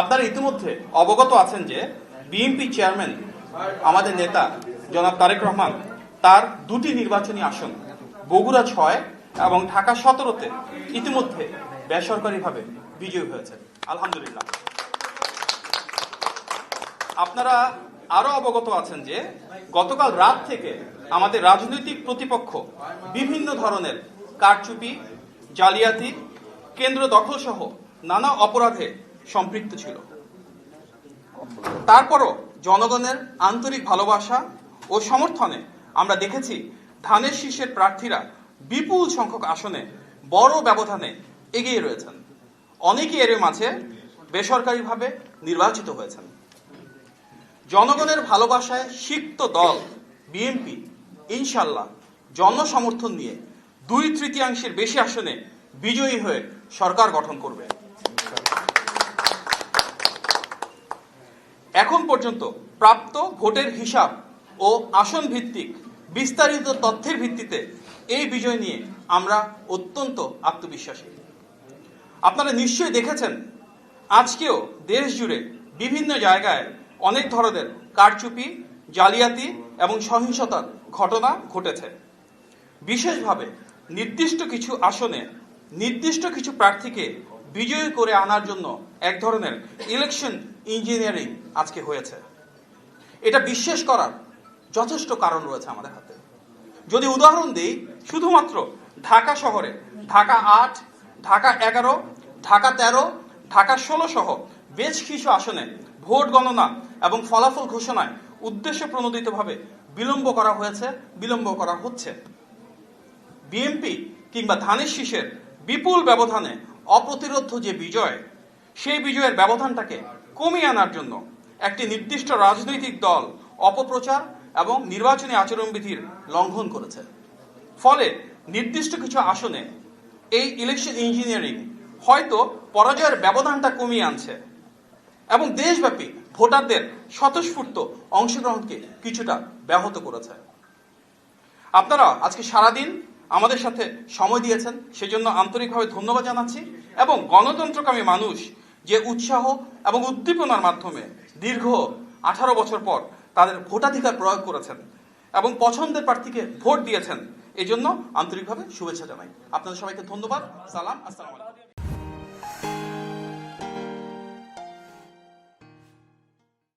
আপনারা ইতিমধ্যে অবগত আছেন যে বিএনপি চেয়ারম্যান আমাদের নেতা জনাব তারেক রহমান তার দুটি নির্বাচনী আসন, বগুড়া ছয় এবং ঢাকা সতেরোতে ইতিমধ্যে বেসরকারিভাবে বিজয়ী হয়েছে আলহামদুলিল্লাহ। আপনারা আরও অবগত আছেন যে গতকাল রাত থেকে আমাদের রাজনৈতিক প্রতিপক্ষ বিভিন্ন ধরনের কারচুপি, জালিয়াতি, কেন্দ্র দখল সহ নানা অপরাধে সম্পৃক্ত ছিল। তারপরও জনগণের আন্তরিক ভালোবাসা ও সমর্থনে আমরা দেখেছি, ধানের শীর্ষের প্রার্থীরা বিপুল সংখ্যক আসনে বড় ব্যবধানে এগিয়ে রয়েছেন। অনেকেই এর মাঝে বেসরকারিভাবে নির্বাচিত হয়েছেন। জনগণের ভালোবাসায় সিক্ত দল, বিএনপি ইনশাল্লাহ জনসমর্থন নিয়ে দুই তৃতীয়াংশের বেশি আসনে বিজয়ী হয়ে সরকার গঠন করবে। এখন পর্যন্ত প্রাপ্ত ভোটের হিসাব ও আসন ভিত্তিক বিস্তারিত তথ্যের ভিত্তিতে এই বিজয় নিয়ে আমরা অত্যন্ত আত্মবিশ্বাসী। আপনারা নিশ্চয়ই দেখেছেন, আজকেও দেশ জুড়ে বিভিন্ন জায়গায় অনেক ধরনের কারচুপি, জালিয়াতি এবং সহিংসতার ঘটনা ঘটেছে। বিশেষভাবে নির্দিষ্ট কিছু আসনে নির্দিষ্ট কিছু প্রার্থীকে বিজয়ী করে আনার জন্য এক ধরনের ইলেকশন ইঞ্জিনিয়ারিং আজকে হয়েছে। এটা বিশ্বাস করার যথেষ্ট কারণ রয়েছে আমাদের হাতে। যদি উদাহরণ দিই, শুধুমাত্র ঢাকা শহরে, ঢাকা আট, ঢাকা এগারো, ঢাকা তেরো, ঢাকা ষোলো সহ বেশ কিছু আসনে ভোট গণনা এবং ফলাফল ঘোষণায় উদ্দেশ্য প্রণোদিতভাবে বিলম্ব করা হয়েছে, বিলম্ব করা হচ্ছে। বিএনপি কিংবা ধানের শীষের বিপুল ব্যবধানে অপ্রতিরোধ্য যে বিজয়, সেই বিজয়ের ব্যবধানটাকে কমিয়ে আনার জন্য একটি নির্দিষ্ট রাজনৈতিক দল অপপ্রচার এবং নির্বাচনী আচরণবিধির লঙ্ঘন করেছে। ফলে নির্দিষ্ট কিছু আসনে এই ইলেকশন ইঞ্জিনিয়ারিং হয়তো পরাজয়ের ব্যবধানটা কমিয়ে আনছে এবং দেশব্যাপী ভোটারদের স্বতঃস্ফূর্ত অংশগ্রহণকে কিছুটা ব্যাহত করেছে। আপনারা আজকে সারাদিন আমাদের সাথে সময় দিয়েছেন, সেজন্য আন্তরিকভাবে ধন্যবাদ জানাচ্ছি। এবং গণতন্ত্রকামী মানুষ যে উৎসাহ এবং উদ্দীপনার মাধ্যমে দীর্ঘ আঠারো বছর পর তাদের ভোটাধিকার প্রয়োগ করেছেন এবং পছন্দের প্রার্থীকে ভোট দিয়েছেন। এজন্য জন্য আন্তরিকভাবে শুভেচ্ছা জানাই। আপনাদের সবাইকে ধন্যবাদ। সালাম। আসসালাম